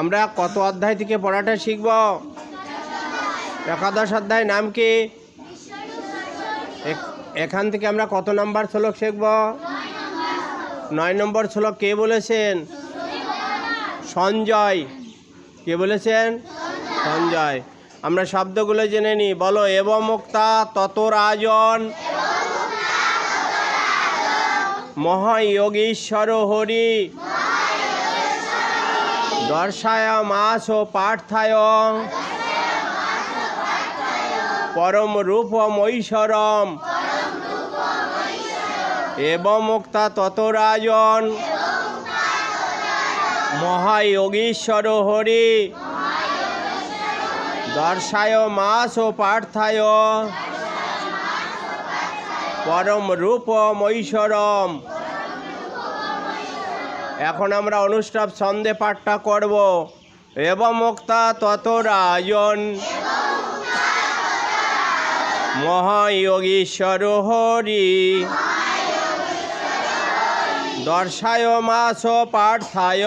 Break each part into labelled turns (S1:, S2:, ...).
S1: আমরা কত অধ্যায় থেকে পড়াটা শিখব? একাদশ অধ্যায় নাম কি? এখান থেকে আমরা কত নম্বর শ্লোক শিখব? নয় নম্বর শ্লোক কে বলেছেন? সঞ্জয়। কে বলেছেন? সঞ্জয়। আমরা শব্দগুলো জেনে নিই। বলো, এব মুক্তা তত রাজন মহায়োগীশ্বর হরি। দর্শায় মাস ও পার্থায়। পরম রূপ মৈশ্বরম এব মুক্তা তত রাজন মহায়োগীশ্বর হরি। দর্শায় মাস ও পার্থায়। পরম রূপ মৈশ্বরম এখন আমরা অনুষ্ঠাব ছন্দে পাঠটা করব। এবং মুক্তা তত রাজন মহায়োগীশ্বর হরি। দর্শায় মাস পার্থায়।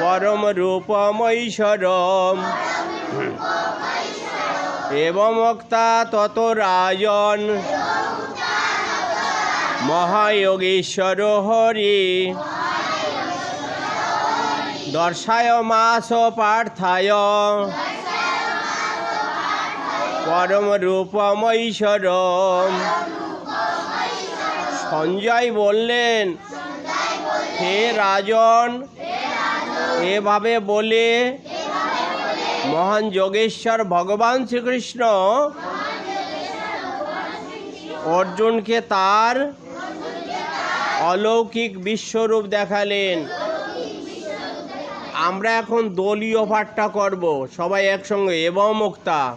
S1: পরম রূপমৈশ্বরম। এবং মুক্তা তত রাজন মহায়োগীশ্বর হরি। দর্শায় মাস পার্থায়। পরম রূপমৈশ্বরম সঞ্জয় বললেন, হে রাজন, এভাবে বলে মহান যোগেশ্বর ভগবান শ্রীকৃষ্ণ অর্জুনকে তার অলৌকিক বিশ্বরূপ দেখালেন। আমরা এখন দলীয় পাঠটা করব, সবাই একসঙ্গে। এবং মুক্তা।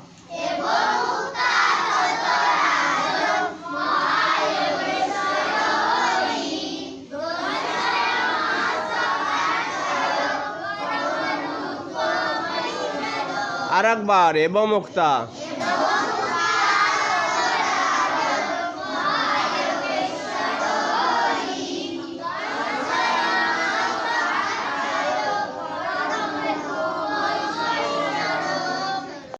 S1: আর একবার, এবং মুক্তা।